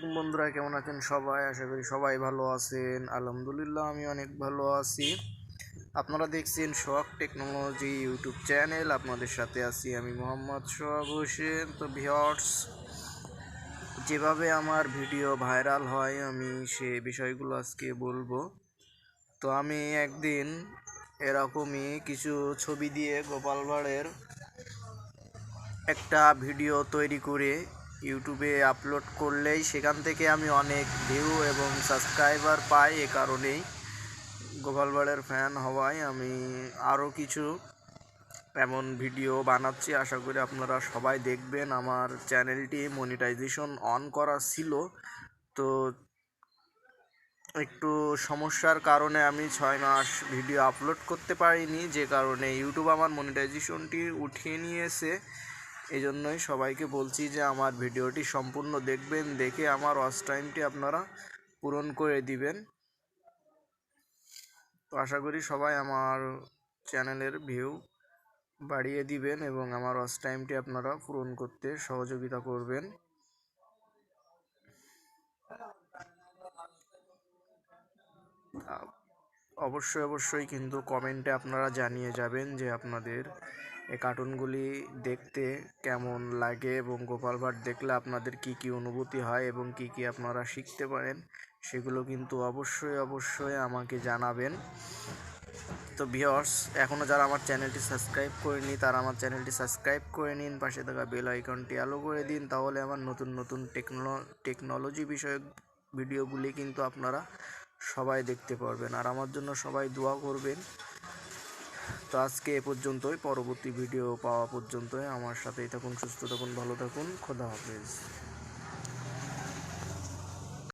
বন্ধুরা, কেমন আছেন সবাই? আশা করি সবাই ভালো আছেন। আলহামদুলিল্লাহ আমি অনেক ভালো আছি। আপনারা দেখছেন সোহাগ টেকনোলজি ইউটিউব চ্যানেল। আপনাদের সাথে আছি আমি মোহাম্মদ সোহাগ হোসেন। তো ভিওর্স যেভাবে আমার ভিডিও ভাইরাল হয়, আমি সে বিষয়গুলো আজকে বলব। তো আমি একদিন এরকমই কিছু ছবি দিয়ে গোপাল ভাঁড়ের একটা ভিডিও তৈরি করে ইউটিউবে আপলোড করলেই সেখান থেকে আমি অনেক ভিউ এবং সাবস্ক্রাইবার পাই এ কারণেই। গোপাল ভাঁড়ের ফ্যান হওয়ায় আমি আরও কিছু এমন ভিডিও বানাচ্ছি। আশা করি আপনারা সবাই দেখবেন। আমার চ্যানেলটি মনিটাইজেশন অন করা ছিল। তো একটু সমস্যার কারণে আমি ছয় মাস ভিডিও আপলোড করতে পারিনি। যে কারণে ইউটিউব আমার মনিটাইজেশনটি উঠিয়ে নিয়েছে। এই জন্যই সবাইকে বলছি যে আমার ভিডিওটি সম্পূর্ণ দেখবেন, দেখে আমার ওয়াচ টাইমটি আপনারা পূরণ করে দিবেন। তো আশা করি সবাই আমার চ্যানেলের ভিউ বাড়িয়ে দিবেন এবং আমার ওয়াচ টাইমটি আপনারা পূরণ করতে সহযোগিতা করবেন। অবশ্যই অবশ্যই কিন্তু কমেন্টে আপনারা জানিয়ে যাবেন যে আপনাদের এই কার্টুনগুলি দেখতে কেমন লাগে এবং গোপাল ভাঁড় দেখলে আপনাদের কি কি অনুভূতি হয় এবং কি কি আপনারা শিখতে পারেন, সেগুলো কিন্তু অবশ্যই অবশ্যই আমাকে জানাবেন। তো ভিওর্স এখনও যারা আমার চ্যানেলটি সাবস্ক্রাইব করেনি তারা আমার চ্যানেলটি সাবস্ক্রাইব করে নিন, পাশে থাকা বেল আইকনটি আলো করে দিন, তাহলে আমার নতুন নতুন টেকনো টেকনোলজি বিষয়ক ভিডিওগুলি কিন্তু আপনারা সবাই দেখতে পারবেন। আর আমার জন্য সবাই দোয়া করবেন। তো আজকে এ পর্যন্তই। পরবর্তী ভিডিও পাওয়া পর্যন্তই। আমার সাথেই থাকুন, সুস্থ থাকুন, ভালো থাকুন। খোদা হাফেজ।